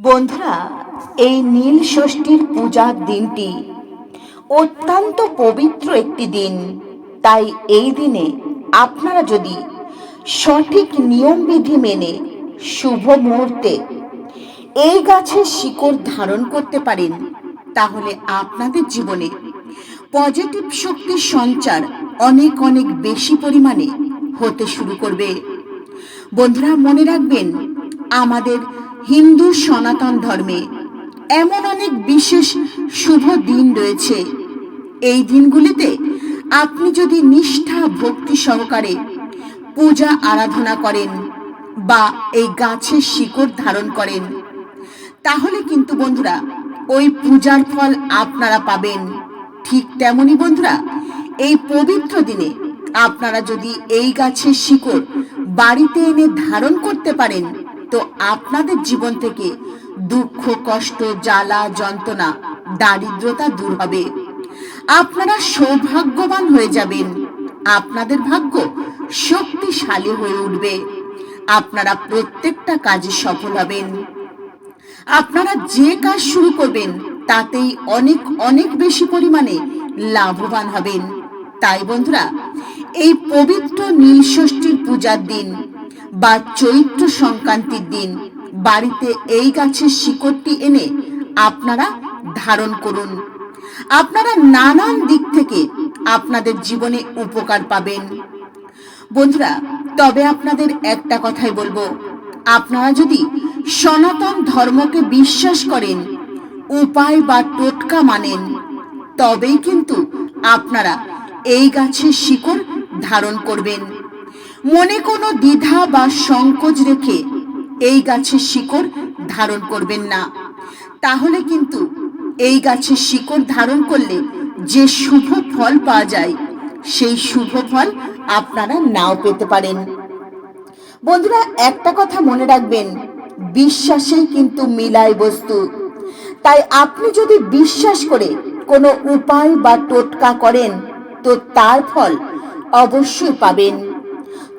বন্ধুরা, এই নীল ষষ্ঠীর পূজার দিনটি অত্যন্ত পবিত্র একটি দিন। তাই এই দিনে আপনারা যদি সঠিক নিয়মবিধি মেনে শুভ মুহূর্তে এই গাছের শিকড় ধারণ করতে পারেন, তাহলে আপনাদের জীবনে পজিটিভ শক্তির সঞ্চার অনেক অনেক বেশি পরিমাণে হতে শুরু করবে। বন্ধুরা, মনে রাখবেন, আমাদের হিন্দু সনাতন ধর্মে এমন অনেক বিশেষ শুভ দিন রয়েছে। এই দিনগুলিতে আপনি যদি নিষ্ঠা ভক্তি সহকারে পূজা আরাধনা করেন বা এই গাছের শিকড় ধারণ করেন, তাহলে কিন্তু বন্ধুরা ওই পূজার ফল আপনারা পাবেন। ঠিক তেমনি বন্ধুরা, এই পবিত্র দিনে আপনারা যদি এই গাছের শিকড় বাড়িতে এনে ধারণ করতে পারেন তো আপনাদের জীবন থেকে দুঃখ, কষ্ট, জ্বালা, যন্ত্রণা, দারিদ্রতা দূর হবে। আপনারা সৌভাগ্যবান হয়ে যাবেন। আপনাদের ভাগ্য শক্তিশালী হয়ে উঠবে। আপনারা প্রত্যেকটা কাজে সফল হবেন। আপনারা যে কাজ শুরু করবেন, তাতেই অনেক অনেক বেশি পরিমাণে লাভবান হবেন। তাই বন্ধুরা, এই পবিত্র নীলষষ্ঠীর পূজার দিন বা চৈত্র সংক্রান্তির দিন। বাড়িতে এই গাছের শিকড়টি এনে আপনারা ধারণ করুন। আপনারা নানান দিক থেকে আপনাদের জীবনে উপকার পাবেন। বন্ধুরা, তবে আপনাদের একটা কথাই বলব। আপনারা যদি সনাতন ধর্মকে বিশ্বাস করেন, উপায় বা টোটকা মানেন, তবেই কিন্তু আপনারা এই গাছের শিকড় ধারণ করবেন। মনে কোনো দ্বিধা বা সংকোচ রেখে এই গাছের শিকড় ধারণ করবেন না। তাহলে কিন্তু এই গাছের শিকড় ধারণ করলে যে শুভ ফল পাওয়া যায়, সেই শুভ ফল আপনারা নাও পেতে পারেন। বন্ধুরা, একটা কথা মনে রাখবেন বিশ্বাসেই কিন্তু মিলায় বস্তু। তাই আপনি যদি বিশ্বাস করে কোনো উপায় বা টোটকা করেন, তো তার ফল অবশ্যই পাবেন।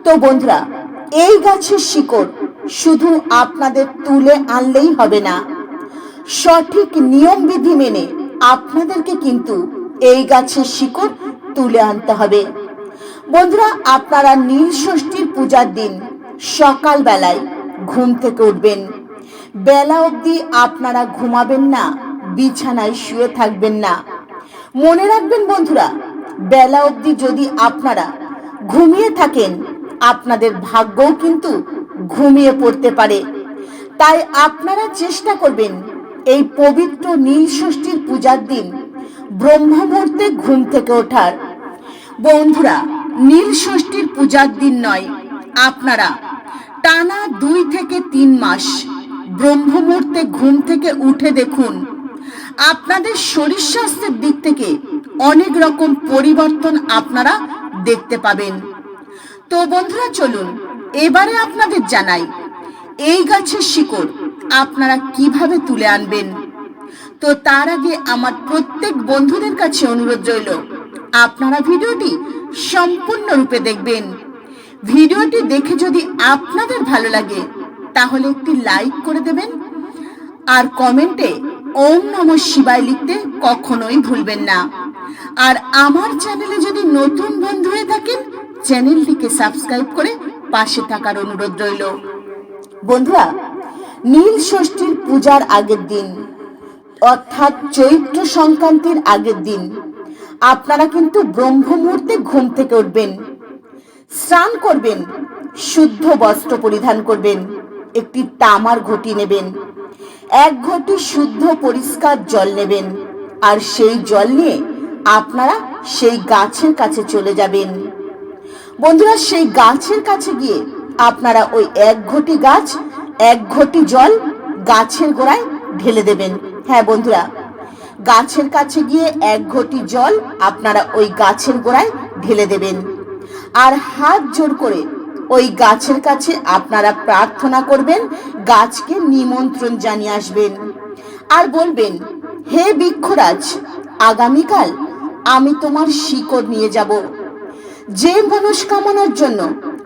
তো বন্ধুরা, এই গাছের শিকড় শুধু আপনাদের তুলে আনলেই হবে না। সঠিক নিয়মবিধি মেনে আপনাদেরকে কিন্তু এই গাছের শিকড় তুলে আনতে হবে। বন্ধুরা, আপনারা নীল ষষ্ঠীর পূজার দিন সকাল বেলায় ঘুম থেকে উঠবেন। বেলা অবধি আপনারা ঘুমাবেন না, বিছানায় শুয়ে থাকবেন না। মনে রাখবেন বন্ধুরা, বেলা অবধি যদি আপনারা ঘুমিয়ে থাকেন আপনাদের ভাগ্যও কিন্তু ঘুমিয়ে পড়তে পারে। তাই আপনারা চেষ্টা করবেন এই পবিত্র নীল ষষ্ঠীর পূজার দিন ব্রহ্ম মুহূর্তে ঘুম থেকে ওঠার। বন্ধুরা নীল ষষ্ঠীর পূজার দিন নয়, আপনারা টানা দুই থেকে তিন মাস ব্রহ্ম মুহূর্তে ঘুম থেকে উঠে দেখুন, আপনাদের শরীর স্বাস্থ্যের দিক থেকে অনেক রকম পরিবর্তন আপনারা দেখতে পাবেন। তো বন্ধুরা, চলুন এবারে আপনাদের জানাই, এই গাছের শিকড় আপনারা কীভাবে তুলে আনবেন? তো তার আগে আমার প্রত্যেক বন্ধুদের কাছে অনুরোধ রইল, আপনারা ভিডিওটি সম্পূর্ণরূপে দেখবেন। ভিডিওটি দেখে যদি আপনাদের ভালো লাগে, তাহলে একটি লাইক করে দেবেন, আর কমেন্টে ওম নম শিবায় লিখতে কখনোই ভুলবেন না। আর আমার চ্যানেলে যদি নতুন বন্ধু হয়ে থাকেন চ্যানেলটিকে সাবস্ক্রাইব করে পাশে থাকার অনুরোধ রইল। বন্ধুরা, নীল ষষ্ঠীর পূজার আগের দিন, অর্থাৎ চৈত্র সংক্রান্তির আগের দিন, আপনারা কিন্তু ব্রহ্ম মুহূর্তে ঘুম থেকে উঠবেন, স্নান করবেন, শুদ্ধ বস্ত্র পরিধান করবেন, একটি তামার ঘটি নেবেন, এক ঘটি শুদ্ধ পরিষ্কার জল নেবেন, আর সেই জল নিয়ে আপনারা সেই গাছের কাছে চলে যাবেন। বন্ধুরা, সেই গাছের কাছে গিয়ে আপনারা ওই এক ঘটি গাছ, এক ঘটি জল গাছের গোড়ায় ঢেলে দেবেন। হ্যাঁ বন্ধুরা, গাছের কাছে গিয়ে এক ঘটি জল আপনারা ওই গাছের গোড়ায় ঢেলে দেবেন। আর হাত জোর করে ওই গাছের কাছে আপনারা প্রার্থনা করবেন, গাছকে নিমন্ত্রণ জানিয়ে আসবেন। আর বলবেন, হে বৃক্ষরাজ, আগামীকাল আমি তোমার শিকড় নিয়ে যাব। যে মনস্কামনার জন্য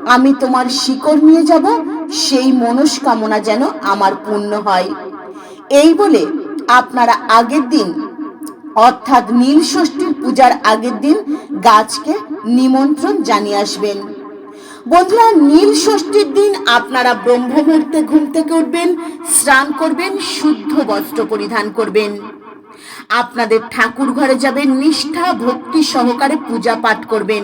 আমি তোমার শিকড় নিয়ে যাব, সেই মনস্কামনা যেন আমার পূর্ণ হয়। এই বলে আপনারা আগের দিন, অর্থাৎ নীল ষষ্ঠীর পূজার আগের দিন গাছকে নিমন্ত্রণ জানিয়ে আসবেন। বন্ধুরা, নীল ষষ্ঠীর দিন আপনারা ব্রহ্ম মুহূর্তে ঘুম থেকে উঠবেন, স্নান করবেন, শুদ্ধ বস্ত্র পরিধান করবেন। আপনাদের ঠাকুর ঘরে যাবেন, নিষ্ঠা, ভক্তি সহকারে পূজা পাঠ করবেন।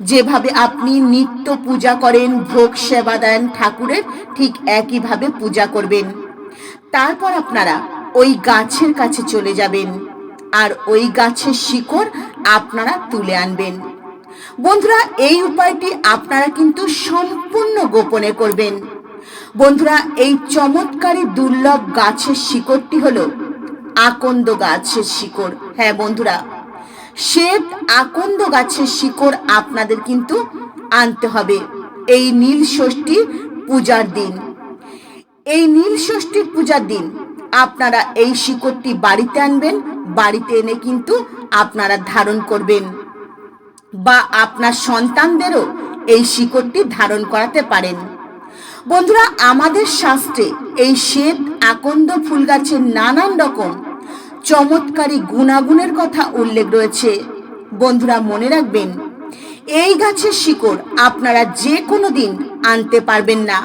যেভাবে আপনি নিত্য পূজা করেন, ভোগ সেবা দেন ঠাকুরের, ঠিক একইভাবে পূজা করবেন। তারপর আপনারা ওই গাছের কাছে চলে যাবেন আর ওই গাছের শিকড় আপনারা তুলে আনবেন। বন্ধুরা, এই উপায়টি আপনারা কিন্তু সম্পূর্ণ গোপনে করবেন। বন্ধুরা, এই চমৎকারী দুর্লভ গাছের শিকড়টি হলো আকন্দ গাছের শিকড়। হ্যাঁ বন্ধুরা শ্বেত আকন্দ গাছের শিকড় আপনাদের কিন্তু আনতে হবে। এই নীল ষষ্ঠী পূজার দিন। এই নীল ষষ্ঠীর পূজার দিন আপনারা এই শিকড়টি বাড়িতে আনবেন, বাড়িতে এনে কিন্তু আপনারা ধারণ করবেন। বা আপনার সন্তানদেরও এই শিকড়টি ধারণ করাতে পারেন। বন্ধুরা, আমাদের শাস্ত্রে এই শ্বেত আকন্দ ফুল গাছের নানান রকম চমৎকারী গুণাগুণের কথা উল্লেখ রয়েছে। বন্ধুরা, মনে রাখবেন, এই গাছের শিকড় আপনারা যে কোনো দিন আনতে পারবেন না।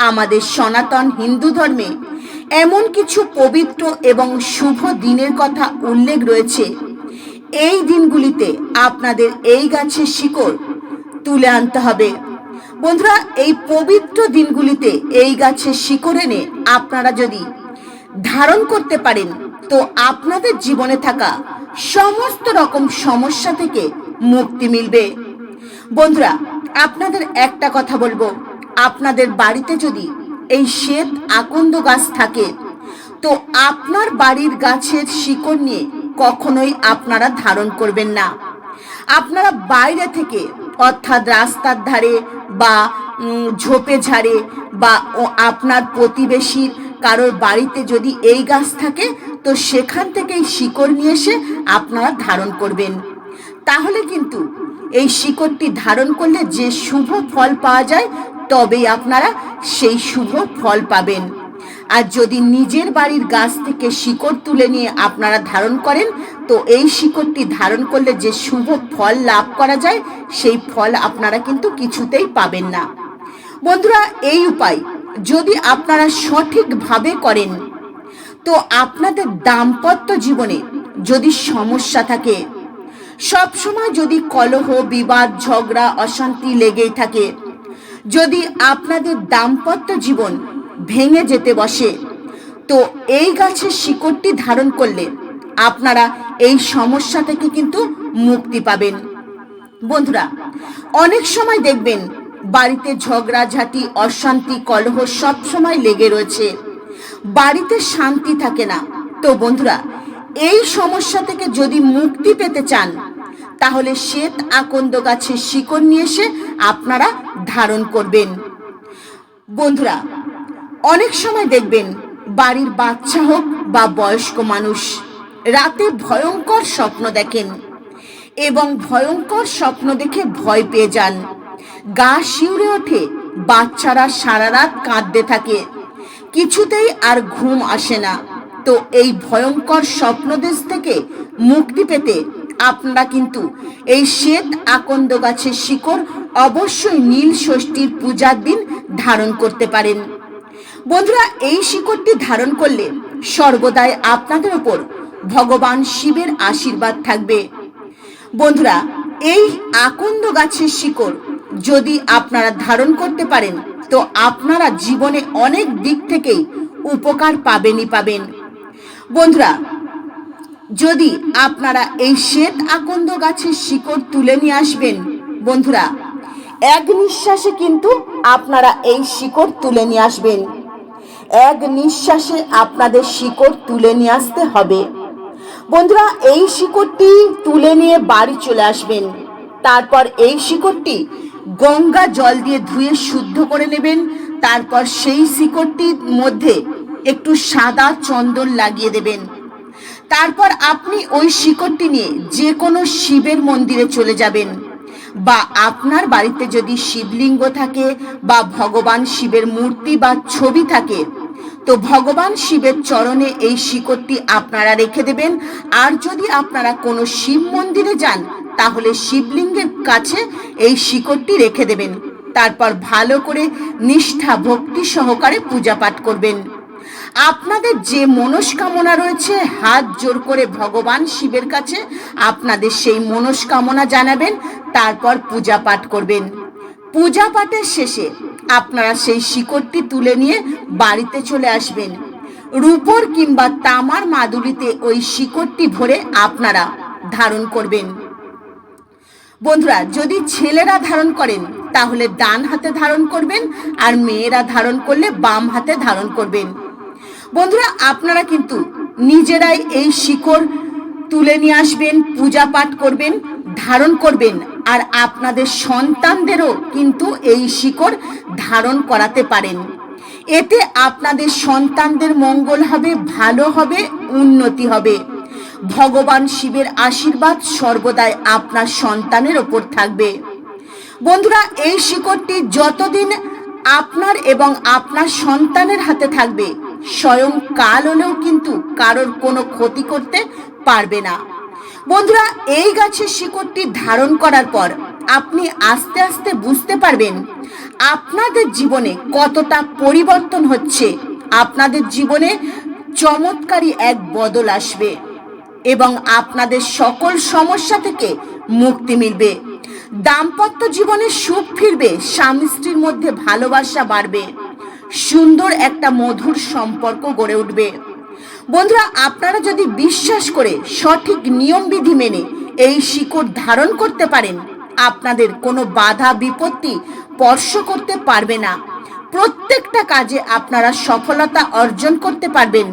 আমাদের সনাতন হিন্দু ধর্মে এমন কিছু পবিত্র এবং শুভ দিনের কথা উল্লেখ রয়েছে। এই দিনগুলিতে আপনাদের এই গাছের শিকড় তুলে আনতে হবে। বন্ধুরা, এই পবিত্র দিনগুলিতে এই গাছের শিকড় এনে আপনারা যদি ধারণ করতে পারেন তো আপনাদের জীবনে থাকা সমস্ত রকম সমস্যা থেকে মুক্তি মিলবে। বন্ধুরা, আপনাদের একটা কথা বলব। আপনাদের বাড়িতে যদি এই শ্বেত আকন্দ গাছ থাকে, তো আপনার বাড়ির গাছের শিকড় নিয়ে কখনোই আপনারা ধারণ করবেন না। আপনারা বাইরে থেকে অর্থাৎ রাস্তার ধারে বা ঝোপে ঝাড়ে বা আপনার প্রতিবেশীর কারোর বাড়িতে যদি এই গাছ থাকে তো সেখান থেকে এই শিকড় নিয়ে এসে আপনারা ধারণ করবেন। তাহলে কিন্তু এই শিকড়টি ধারণ করলে যে শুভ ফল পাওয়া যায়, তবেই আপনারা সেই শুভ ফল পাবেন। আর যদি নিজের বাড়ির গাছ থেকে শিকড় তুলে নিয়ে আপনারা ধারণ করেন, তো এই শিকড়টি ধারণ করলে যে শুভ ফল লাভ করা যায়, সেই ফল আপনারা কিন্তু কিছুতেই পাবেন না। বন্ধুরা, এই উপায় যদি আপনারা সঠিকভাবে করেন তো আপনাদের দাম্পত্য জীবনে যদি সমস্যা থাকে সবসময় যদি কলহ, বিবাদ, ঝগড়া, অশান্তি লেগেই থাকে, যদি আপনাদের দাম্পত্য জীবন ভেঙে যেতে বসে, তো এই গাছের শিকড়টি ধারণ করলে আপনারা এই সমস্যা থেকে কিন্তু মুক্তি পাবেন। বন্ধুরা, অনেক সময় দেখবেন বাড়িতে ঝগড়াঝাটি, অশান্তি, কলহ সব সময় লেগে রয়েছে। বাড়িতে শান্তি থাকে না। তো বন্ধুরা, এই সমস্যা থেকে যদি মুক্তি পেতে চান, তাহলে শ্বেত আকন্দ গাছের শিকড় নিয়ে এসে আপনারা ধারণ করবেন। বন্ধুরা, অনেক সময় দেখবেন বাড়ির বাচ্চা হোক বা বয়স্ক মানুষ রাতে ভয়ঙ্কর স্বপ্ন দেখেন এবং ভয়ঙ্কর স্বপ্ন দেখে ভয় পেয়ে যান। গা শিউরে ওঠে, বাচ্চারা সারা রাত কাঁদতে থাকে। কিছুতেই আর ঘুম আসে না। তো এই ভয়ঙ্কর স্বপ্নদেশ থেকে মুক্তি পেতে আপনারা কিন্তু এই শ্বেত আকন্দ গাছের শিকড় অবশ্যই নীল ষষ্ঠীর পূজার দিন ধারণ করতে পারেন। বন্ধুরা, এই শিকড়টি ধারণ করলে সর্বদাই আপনাদের উপর ভগবান শিবের আশীর্বাদ থাকবে। বন্ধুরা, এই আকন্দ গাছের শিকড় যদি আপনারা ধারণ করতে পারেন, তো আপনারা জীবনে অনেক দিক থেকেই উপকার পাবেনই পাবেন। বন্ধুরা, যদি আপনারা এই শ্বেত আকন্দ গাছের শিকড় তুলে নিয়ে আসবেন, বন্ধুরা, এক নিঃশ্বাসে কিন্তু আপনারা এই শিকড় তুলে নিয়ে আসবেন। এক নিঃশ্বাসে আপনাদের শিকড় তুলে নিয়ে আসতে হবে। বন্ধুরা, এই শিকড়টি তুলে নিয়ে বাড়ি চলে আসবেন। তারপর এই শিকড়টি গঙ্গা জল দিয়ে ধুয়ে শুদ্ধ করে নেবেন, তারপর সেই শিকড়টির মধ্যে একটু সাদা চন্দন লাগিয়ে দেবেন। তারপর আপনি ওই শিকড়টি নিয়ে যে কোনো শিবের মন্দিরে চলে যাবেন বা আপনার বাড়িতে যদি শিবলিঙ্গ থাকে বা ভগবান শিবের মূর্তি বা ছবি থাকে, তো ভগবান শিবের চরণে এই শিকড়টি আপনারা রেখে দেবেন। আর যদি আপনারা কোনো শিব মন্দিরে যান তাহলে শিবলিঙ্গের কাছে এই শিকড়টি রেখে দেবেন। তারপর ভালো করে নিষ্ঠা ভক্তি সহকারে পূজা পাঠ করবেন। আপনাদের যে মনস্কামনা রয়েছে, হাত জোর করে ভগবান শিবের কাছে আপনাদের সেই মনস্কামনা জানাবেন, তারপর পূজা পাঠ করবেন। পূজা পাঠের শেষে আপনারা সেই শিকড়টি তুলে নিয়ে বাড়িতে চলে আসবেন। রূপর কিংবা তামার মাদুলিতে ওই শিকড়টি ভরে আপনারা ধারণ করবেন। বন্ধুরা, যদি ছেলেরা ধারণ করেন, তাহলে ডান হাতে ধারণ করবেন আর মেয়েরা ধারণ করলে বাম হাতে ধারণ করবেন। বন্ধুরা, আপনারা কিন্তু নিজেরাই এই শিকড় তুলে নিয়ে আসবেন, পূজা পাঠ করবেন, ধারণ করবেন, আর আপনাদের সন্তানদেরও কিন্তু এই শিকড় ধারণ করাতে পারেন। এতে আপনাদের সন্তানদের মঙ্গল হবে, ভালো হবে, উন্নতি হবে। ভগবান শিবের আশীর্বাদ সর্বদাই আপনার সন্তানের ওপর থাকবে। বন্ধুরা, এই শিকড়টি যতদিন আপনার এবং আপনার সন্তানের হাতে থাকবে, স্বয়ং কাল হলেও কিন্তু কারোর কোনো ক্ষতি করতে পারবে না। বন্ধুরা, এই গাছের শিকড়টি ধারণ করার পর আপনি আস্তে আস্তে বুঝতে পারবেন আপনাদের জীবনে কতটা পরিবর্তন হচ্ছে। আপনাদের জীবনে চমৎকারী এক বদল আসবে। এবং আপনাদের সকল সমস্যা থেকে মুক্তি মিলবে। দাম্পত্য জীবনে সুখ ফিরবে, স্বামী স্ত্রীর মধ্যে ভালোবাসা বাড়বে। সুন্দর একটা মধুর সম্পর্ক গড়ে উঠবে। বন্ধুরা, আপনারা যদি বিশ্বাস করে সঠিক নিয়মবিধি মেনে এই শিকড় ধারণ করতে পারেন, আপনাদের কোনো বাধা, বিপত্তি স্পর্শ করতে পারবে না। প্রত্যেকটা কাজে আপনারা সফলতা অর্জন করতে পারবেন।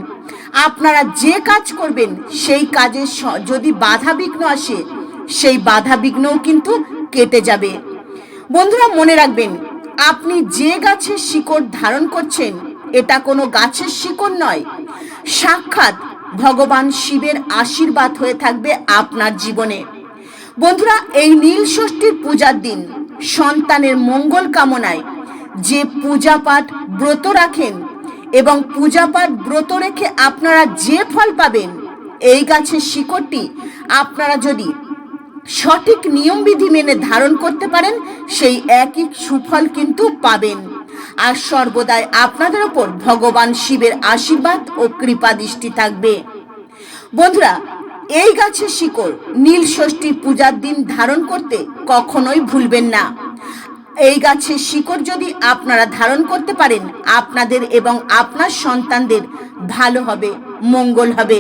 আপনারা যে কাজ করবেন, সেই কাজে যদি বাধা বিঘ্ন আসে, সেই বাধা বিঘ্নও কিন্তু কেটে যাবে। বন্ধুরা, মনে রাখবেন, আপনি যে গাছের শিকড় ধারণ করছেন, এটা কোনো গাছের শিকড় নয়। সাক্ষাৎ ভগবান শিবের আশীর্বাদ হয়ে থাকবে আপনার জীবনে। বন্ধুরা, এই নীল ষষ্ঠীর পূজার দিন সন্তানের মঙ্গল কামনায় যে পূজা পাঠ ব্রত রাখেন এবং পূজা পাঠ ব্রত রেখে আপনারা যে ফল পাবেন, এই গাছের শিকড়টি আপনারা যদি সঠিক নিয়মবিধি মেনে ধারণ করতে পারেন, সেই একই সুফল কিন্তু পাবেন। আর সর্বদাই আপনাদের ওপর ভগবান শিবের আশীর্বাদ ও কৃপা দৃষ্টি থাকবে। বন্ধুরা, এই গাছের শিকড় নীল ষষ্ঠী পূজার দিন ধারণ করতে কখনোই ভুলবেন না। এই গাছের শিকড় যদি আপনারা ধারণ করতে পারেন, আপনাদের এবং আপনার সন্তানদের ভালো হবে, মঙ্গল হবে।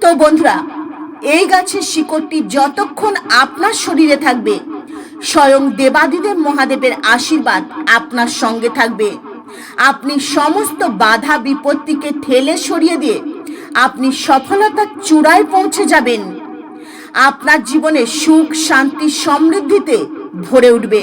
তো বন্ধুরা, এই গাছের শিকড়টি যতক্ষণ আপনার শরীরে থাকবে, স্বয়ং দেবাদিদেব মহাদেবের আশীর্বাদ আপনার সঙ্গে থাকবে। আপনি সমস্ত বাধা বিপত্তিকে ঠেলে সরিয়ে দিয়ে আপনি সফলতার চূড়ায় পৌঁছে যাবেন। আপনার জীবনে সুখ, শান্তি, সমৃদ্ধিতে ভরে উঠবে।